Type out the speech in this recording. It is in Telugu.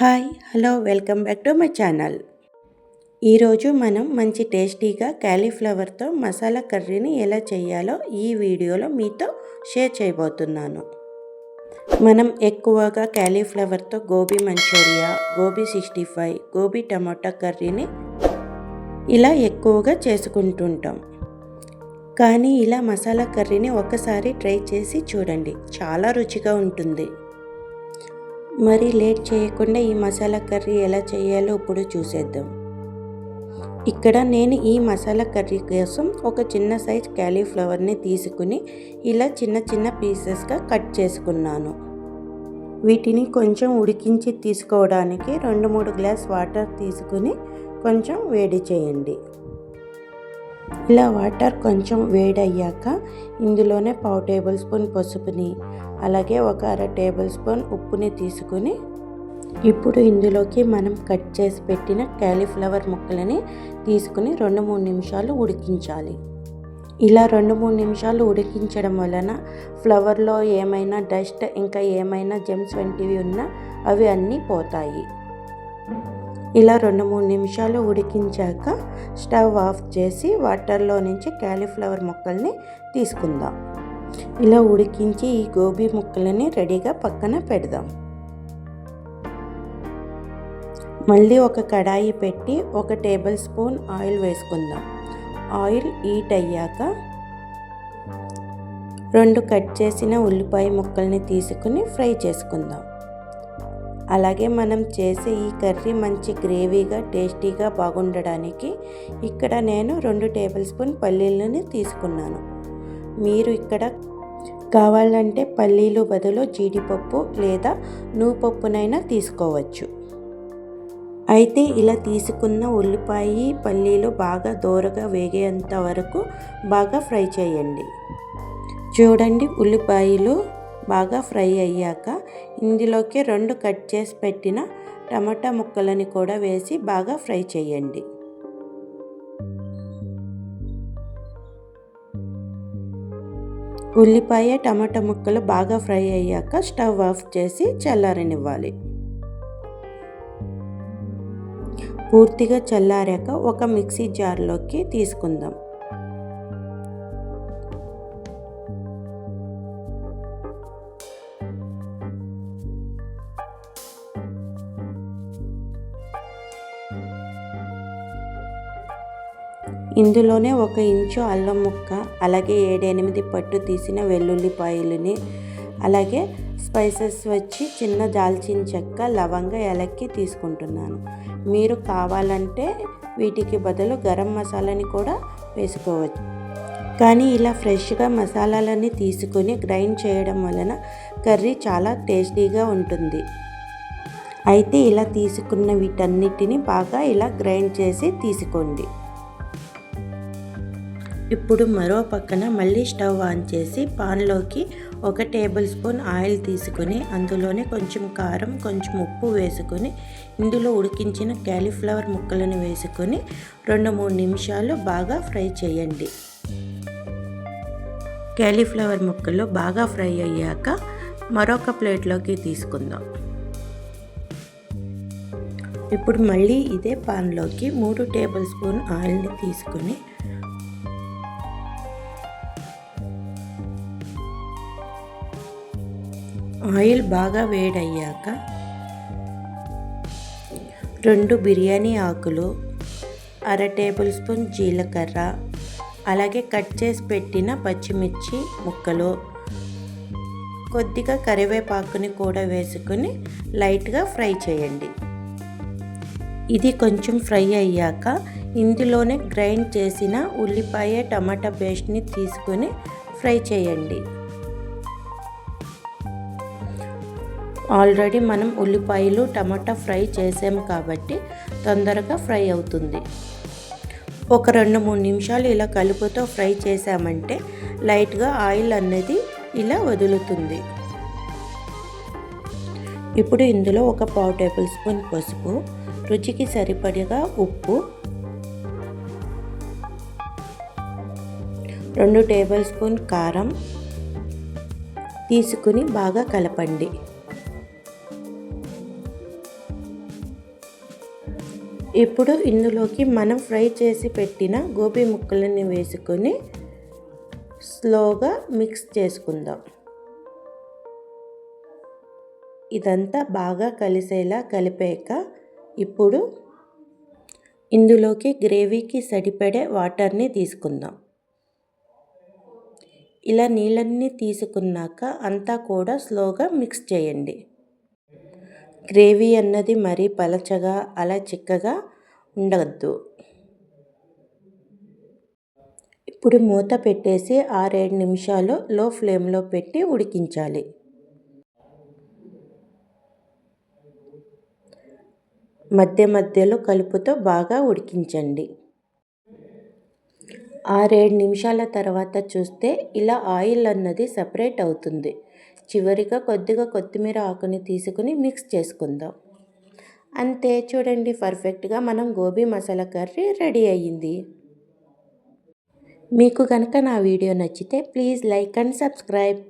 Hi hello welcome back to my channel. ఈరోజు మనం మంచి టేస్టీగా క్యాలీఫ్లవర్తో మసాలా కర్రీని ఎలా చేయాలో ఈ వీడియోలో మీతో షేర్ చేయబోతున్నాను. మనం ఎక్కువగా క్యాలీఫ్లవర్తో gobi manchuria gobi sixty five gobi టమాటా కర్రీని ఇలా ఎక్కువగా చేసుకుంటుంటాం. కానీ ఇలా మసాలా కర్రీని ఒకసారి ట్రై చేసి చూడండి చాలా రుచిగా ఉంటుంది. మరి లేట్ చేయకుండా ఈ మసాలా కర్రీ ఎలా చేయాలో ఇప్పుడు చూసేద్దాం. ఇక్కడ నేను ఈ మసాలా కర్రీ కోసం ఒక చిన్న సైజ్ క్యాలీఫ్లవర్ని తీసుకుని ఇలా చిన్న చిన్న పీసెస్గా కట్ చేసుకున్నాను. వీటిని కొంచెం ఉడికించి తీసుకోవడానికి రెండు మూడు గ్లాస్ వాటర్ తీసుకుని కొంచెం వేడి చేయండి. ఇలా వాటర్ కొంచెం వేడయ్యాక ఇందులోనే పావు టేబుల్ స్పూన్ పసుపుని అలాగే ఒక అర టేబుల్ స్పూన్ ఉప్పుని తీసుకుని ఇప్పుడు ఇందులోకి మనం కట్ చేసి పెట్టిన క్యాలీఫ్లవర్ ముక్కలని తీసుకుని రెండు మూడు నిమిషాలు ఉడికించాలి. ఇలా రెండు మూడు నిమిషాలు ఉడికించడం వలన ఫ్లవర్లో ఏమైనా డస్ట్ ఇంకా ఏమైనా జెమ్స్ వంటివి ఉన్నా అవి అన్నీ పోతాయి. ఇలా రెండు మూడు నిమిషాలు ఉడికించాక స్టవ్ ఆఫ్ చేసి వాటర్లో నుంచి క్యాలీఫ్లవర్ ముక్కల్ని తీసుకుందాం. ఇలా ఉడికించి ఈ గోబీ ముక్కలని రెడీగా పక్కన పెడదాం. మళ్ళీ ఒక కడాయి పెట్టి ఒక టేబుల్ స్పూన్ ఆయిల్ వేసుకుందాం. ఆయిల్ హీట్ అయ్యాక రెండు కట్ చేసిన ఉల్లిపాయ ముక్కల్ని తీసుకుని ఫ్రై చేసుకుందాం. అలాగే మనం చేసే ఈ కర్రీ మంచి గ్రేవీగా టేస్టీగా బాగుండడానికి ఇక్కడ నేను రెండు టేబుల్ స్పూన్ పల్లీలని తీసుకున్నాను. మీరు ఇక్కడ కావాలంటే పల్లీలు బదులు జీడిపప్పు లేదా నూపప్పునైనా తీసుకోవచ్చు. అయితే ఇలా తీసుకున్న ఉల్లిపాయ పల్లీలు బాగా దోరగా వేగేంత వరకు బాగా ఫ్రై చేయండి. చూడండి ఉల్లిపాయలు బాగా ఫ్రై అయ్యాక ఇందులోకి రెండు కట్ చేసి పెట్టిన టమాటా ముక్కలని కూడా వేసి బాగా ఫ్రై చేయండి. ఉల్లిపాయ టమాటా ముక్కలు బాగా ఫ్రై అయ్యాక స్టవ్ ఆఫ్ చేసి చల్లారనివ్వాలి. పూర్తిగా చల్లారాక ఒక మిక్సీ జార్లోకి తీసుకుందాం. ఇందులోనే ఒక ఇంచు అల్లం ముక్క అలాగే ఏడెనిమిది పట్టు తీసిన వెల్లుల్లిపాయలని అలాగే స్పైసెస్ వచ్చి చిన్న దాల్చిన చెక్క లవంగ ఎలక్కి తీసుకుంటున్నాను. మీరు కావాలంటే వీటికి బదులు గరం మసాలాని కూడా వేసుకోవచ్చు. కానీ ఇలా ఫ్రెష్గా మసాలాలన్నీ తీసుకొని గ్రైండ్ చేయడం వలన కర్రీ చాలా టేస్టీగా ఉంటుంది. అయితే ఇలా తీసుకున్న వీటన్నిటిని బాగా ఇలా గ్రైండ్ చేసి తీసుకోండి. ఇప్పుడు మరో పక్కన మళ్ళీ స్టవ్ ఆన్ చేసి పాన్లోకి ఒక టేబుల్ స్పూన్ ఆయిల్ తీసుకొని అందులోనే కొంచెం కారం కొంచెం ఉప్పు వేసుకొని ఇందులో ఉడికించిన క్యాలీఫ్లవర్ ముక్కలను వేసుకొని రెండు మూడు నిమిషాలు బాగా ఫ్రై చేయండి. క్యాలీఫ్లవర్ ముక్కలు బాగా ఫ్రై అయ్యాక మరొక ప్లేట్లోకి తీసుకుందాం. ఇప్పుడు మళ్ళీ ఇదే పాన్లోకి మూడు టేబుల్ స్పూన్ ఆయిల్ని తీసుకుని ఆయిల్ బాగా వేడయ్యాక రెండు బిర్యానీ ఆకులు అర టేబుల్ స్పూన్ జీలకర్ర అలాగే కట్ చేసి పెట్టిన పచ్చిమిర్చి ముక్కలు కొద్దిగా కరివేపాకుని కూడా వేసుకొని లైట్గా ఫ్రై చేయండి. ఇది కొంచెం ఫ్రై అయ్యాక ఇందులోనే గ్రైండ్ చేసిన ఉల్లిపాయ టమాటా పేస్ట్ని తీసుకొని ఫ్రై చేయండి. ఆల్రెడీ మనం ఉల్లిపాయలు టమాటా ఫ్రై చేసాము కాబట్టి తొందరగా ఫ్రై అవుతుంది. ఒక రెండు మూడు నిమిషాలు ఇలా కలుపుతో ఫ్రై చేసామంటే లైట్గా ఆయిల్ అనేది ఇలా వదులుతుంది. ఇప్పుడు ఇందులో ఒక పావు టేబుల్ స్పూన్ పసుపు రుచికి సరిపడిగా ఉప్పు రెండు టేబుల్ స్పూన్ కారం తీసుకుని బాగా కలపండి. ఇప్పుడు ఇందులోకి మనం ఫ్రై చేసి పెట్టిన గోబీ ముక్కలని వేసుకొని స్లోగా మిక్స్ చేసుకుందాం. ఇదంతా బాగా కలిసేలా కలిపాక ఇప్పుడు ఇందులోకి గ్రేవీకి సరిపడే వాటర్ని తీసుకుందాం. ఇలా నీళ్ళన్నీ తీసుకున్నాక అంతా కూడా స్లోగా మిక్స్ చేయండి. గ్రేవీ అన్నది మరీ పలచగా అలా చిక్కగా ఉండవద్దు ఇప్పుడు మూత పెట్టేసి ఆరేడు నిమిషాలు లో ఫ్లేమ్లో పెట్టి ఉడికించాలి. మధ్య మధ్యలో కలుపుతో బాగా ఉడికించండి. ఆరేడు నిమిషాల తర్వాత చూస్తే ఇలా ఆయిల్ అన్నది సపరేట్ అవుతుంది. చివరిగా కొద్దిగా కొత్తిమీర ఆకుని తీసుకుని మిక్స్ చేసుకుందాం. అంతే చూడండి పర్ఫెక్ట్గా మనం గోబీ మసాలా కర్రీ రెడీ అయ్యింది. మీకు కనుక నా వీడియో నచ్చితే ప్లీజ్ లైక్ అండ్ సబ్స్క్రైబ్.